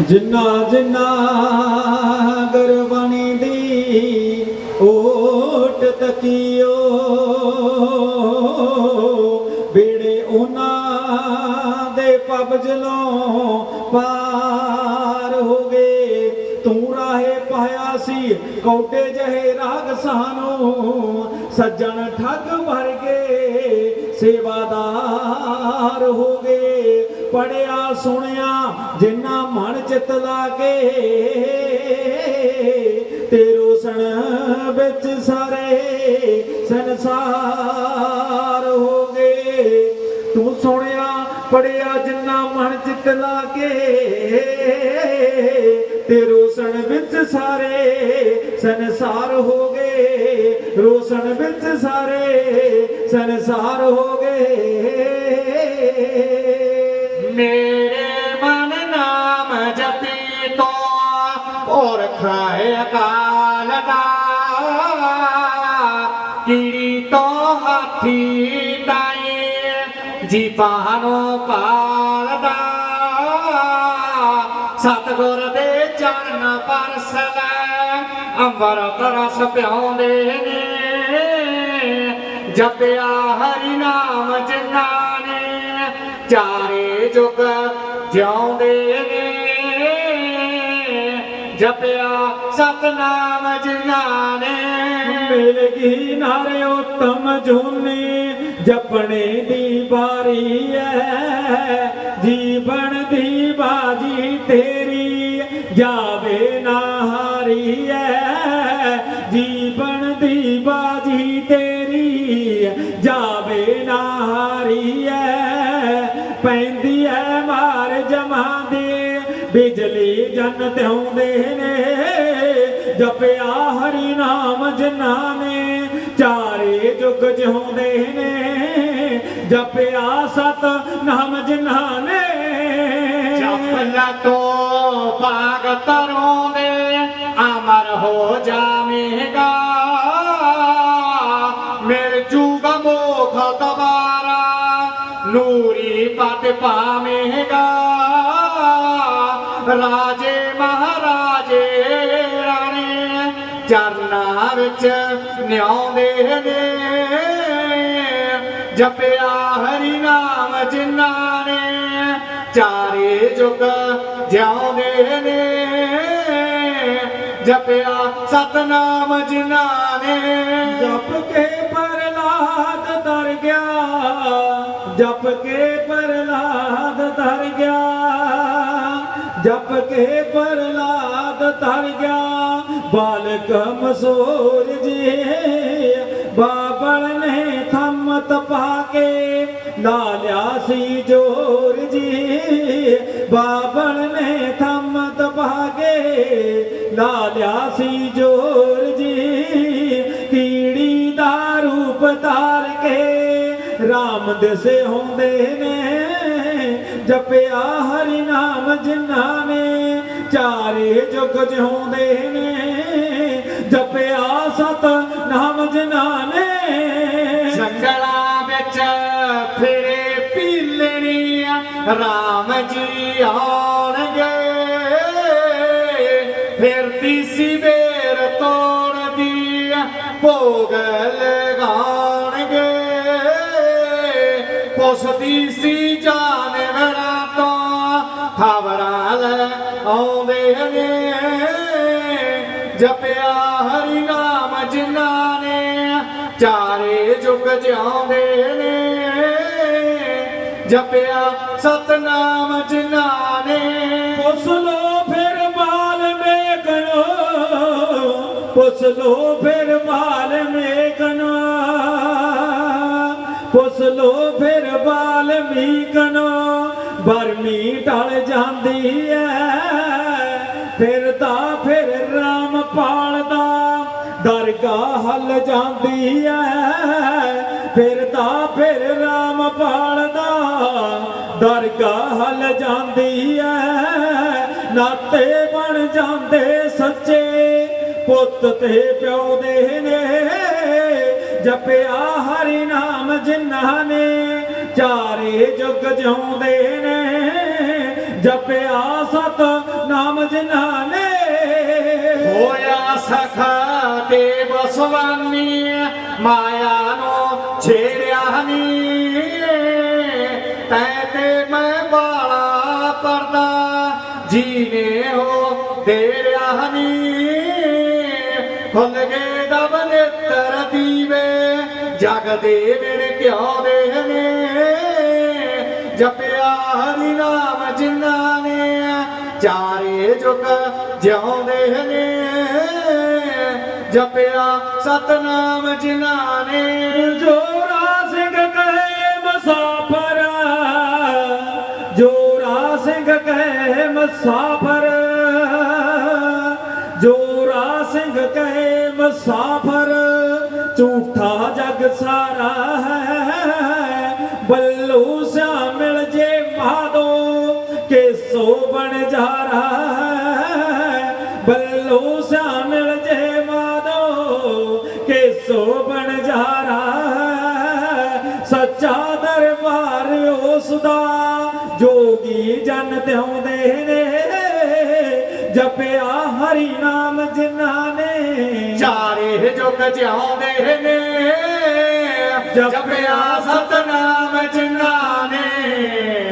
ਜਿੰਨਾ ਜਿੰਨਾ ਗੁਰਬਾਣੀ ਦੀ ਓਟ ਤਕੀਓ, ਬੇੜੇ ਉਹਨਾਂ ਦੇ ਪਬਜਲੋਂ ਪਾਰ ਹੋ ਗਏ। ਤੂੰ ਰਾਹੇ ਪਾਇਆ ਸੀ ਕੌਡੇ ਜਹੇ ਰਾਗ ਸਾਨੂੰ ਸੱਜਣ ਠੱਗ ਭਰ ਗਏ। ਸੇਵਾਦਾਰ ਹੋ ਗਏ। ਪੜਿਆ, ਸੁਣਿਆ, ਜਿੰਨਾ ਮਨ ਚਿਤ ਲਾਗੇ ਤੇ ਸਣ ਵਿੱਚ ਸਾਰੇ ਸੰਸਾਰ ਹੋ ਗਏ। ਤੂੰ ਸੁਣਿਆ, ਪੜਿਆ, ਜਿੰਨਾ ਮਨ ਚਿਤ ਲਾਗੇ ਤੇ ਰੋਸਣ ਵਿੱਚ ਸਾਰੇ ਸੰਸਾਰ ਹੋ ਗਏ। ਰੋਸਣ ਵਿੱਚ ਸਾਰੇ ਸੰਸਾਰ ਹੋ ਗਏ। ਔਰ ਅਕਾਲ ਦਾ ਕੀੜੀ ਤੋਂ ਹਾਥੀ ਤਾਈ ਜੀ ਜੀਵਾਨੋ ਪਾਲਦਾ। ਸਤਗੁਰ ਦੇ ਚਰਨ ਪਰਸਲੇ ਅੰਬਰ ਤਰਸ ਪਿਆਉਂਦੇ ਨੇ। ਜਪਿਆ ਹਰੀ ਨਾਮ ਜਿਨ੍ਹਾਂ ਨੇ, ਚਾਰੇ ਜੁਗ ਜਿਉਂਦੇ ਜਪਿਆ ਸਤਨਾਮ ਜਿਨ੍ਹਾਂ ਨੇ। ਮਿਲ ਗਈ ਨਾਰੇ ਉਤਮ ਜੂਨੀ, ਜਪਣੇ ਦੀ ਬਾਰੀ ਐ। ਜੀਵਨ ਦੀ ਬਾਜੀ ਤੇਰੀ, ਜਾਵੇ ਨਾ ਹਾਰੀ ਐ। ਜੀਵਨ ਬਿਜਲੀ ਜਨ ਤਿਉਂਦੇ ਨੇ, ਜਪਿਆ ਹਰੀ ਨਾਮ ਜਿਨ੍ਹਾਂ ਨੇ, ਚਾਰੇ ਜੁਗ ਜਿਉਂਦੇ ਨੇ, ਜਪਿਆ ਸਤ ਨਾਮ ਜਿਨ੍ਹਾਂ ਨੇ। ਜਪਲਾ ਤੋ ਭਾਗ ਤਰੋਂ ਦੇ, ਅਮਰ ਹੋ ਜਾਵੇਗਾ। ਮਿਲ ਜੂਗਾ ਮੋਖ ਦਵਾਰਾ ਨੂਰੀ ਪਤ ਪਾਵੇਗਾ। ਰਾਜੇ ਵਿੱਚ ਨਿਆਉਂਦੇ ਨੇ। ਜਪਿਆ ਹਰੀ ਨਾਮ ਜਿਨ੍ਹਾਂ ਨੇ, ਚਾਰੇ ਜੁਗ ਜਿਉਂਦੇ ਨੇ। ਜਪਿਆ ਸਤਨਾਮ ਜਿਨ੍ਹਾਂ ਨੇ। ਜਪ ਕੇ ਪ੍ਰਲਾਦ ਦਰ ਗਿਆ। ਜਪ ਕੇ ਪ੍ਰਲਾਦ ਦਰ ਗਿਆ। ਜਪ ਕੇ ਪ੍ਰਲਾਦ ਤਰ ਗਿਆ। ਬਾਲਕ ਮਸੂਰ ਜੀ, ਬਾਬਲ ਨੇ ਥੰਮਤ ਪਾ ਕੇ ਲਾ ਲਿਆ ਸੀ ਜੋਰ ਜੀ। ਬਾਬਲ ਨੇ ਥੰਮਤ ਪਾ ਕੇ ਲਾ ਜੀ। ਕੀੜੀ ਦਾ ਰੂਪ ਧਾਰ ਕੇ ਰਾਮ ਦਿਸੇ ਹੁੰਦੇ ਨੇ, ਜਪਿਆ ਹਰੀ ਨਾਮ ਜਿਨ੍ਹਾਂ ਨੇ। ਚਾਰੇ ਜੁਗ ਜਿਉਂਦੇ ਨੇ, ਜਪਿਆ ਸਤ ਨਾਮ ਜਿਨ੍ਹਾਂ ਨੇ ਜੰਗਲਾਂ ਵਿੱਚ ਫਿਰੇ ਪੀਲਣੀ ਰਾਮ ਜੀ ਆਉਣਗੇ। ਫਿਰਦੀ ਸੀ ਬੇਰ ਤੋੜਦੀ ਭੋਗ ਲਗਾਉਣਗੇ। ਪੁੱਛਦੀ ਸੀ ਨੇ ਜਪਿਆ ਹਰੀ ਨਾਮ ਜਿਨ੍ਹਾਂ ਨੇ, ਚਾਰੇ ਜੁਗ ਜਿਉਂਦੇ ਨੇ। ਜਪਿਆ ਸਤਨਾਮ ਜਿਨ੍ਹਾਂ ਨੇ, ਪੁੱਛ ਲੋ ਫਿਰ ਮਾਲ ਮੇਕਨੋ ਪੁੱਛ ਲੋ ਫਿਰ ਮਾਲ ਮੇਕਨੋ ਪੁੱਛ ਲੋ ਫਿਰ ਬਾਲ ਮੀਕਨੋ ਬਰਮੀ ਟਲ ਜਾਂਦੀ ਐ ਜਾਂਦੀ ਐ, ਫਿਰ ਤਾਂ ਫਿਰ ਰਾਮ ਪਾਲਦਾ। ਦਰਗਾਹ ਹਲ ਜਾਂਦੀ ਐ, ਨਾਤੇ ਬਣ ਜਾਂਦੇ ਸੱਚੇ। ਪੁੱਤ ਤੇ ਪਿਓ ਦੇ ਨੇ, ਜਪਿਆ ਹਰੀ ਨਾਮ ਜਿਨ੍ਹਾਂ ਨੇ। ਚਾਰੇ ਜੁਗ ਜਿਉਂਦੇ ਨੇ, ਜਪਿਆ ਸਤ ਜਿਨ੍ਹਾਂ ਨੇ। ਹੋਇਆ ਸਖਾ ਤੇ ਮਾਇਆ ਨੂੰ ਛੇੜਿਆ ਨੀ ਤੈ ਤੇ ਮੈਂ ਬਾਲਾ ਪਰਦਾ, ਜੀਨੇ ਹੋ ਰਿਹਾ ਨੀ ਖੁੱਲ ਗਏ ਦਬ ਨੇਤਰ ਦੀਵੇ, ਜਗ ਦੇ ਵਿਣ ਕਿਉਂ ਦੇ ਨੇ ਜਪਿਆ ਹਰੀ ਨਾਮ ਜਿਨ੍ਹਾਂ ਨੇ, ਚਾਰੇ ਜੁਗ ਜਿਉਂਦੇ ਨੇ ਜਪਿਆ ਸਤਨਾਮ ਜਿਨ੍ਹਾਂ ਨੇ ਜੋਰਾ ਸਿੰਘ ਕਹੇ ਮਸਾਫਰ ਜੋਰਾ ਸਿੰਘ ਕਹੇ ਮਸਾਫਰ ਜੋਰਾ ਸਿੰਘ ਕਹੇ ਮਸਾਫਰ ਝੂਠਾ ਜਗ ਸਾਰਾ ਹੈ ਬੱਲੂ ਸਿਆ ਮਿਲ ਜੇ ਮਾਦੋ ਕੇਸੋ ਬਣ ਜਾਰਾ ਹੈ ਬੱਲੂ ਸਿਆ ਮਿਲ ਜੇ ਬਣ ਜਾਰਾ ਹੈ। ਸੱਚਾ ਦਰਬਾਰ ਉਸ ਦਾ ਜੋਗੀ ਜਨ ਦਿਉਂਦੇ ਨੇ। ਜਪਿਆ ਹਰੀ ਨਾਮ ਜਿਨ੍ਹਾਂ ਨੇ। ਚਾਰੇ ਜੁਗ ਜਿਉਂਦੇ ਨੇ। ਜਪਿਆ ਸਤਨਾਮ ਜਿਨ੍ਹਾਂ ਨੇ।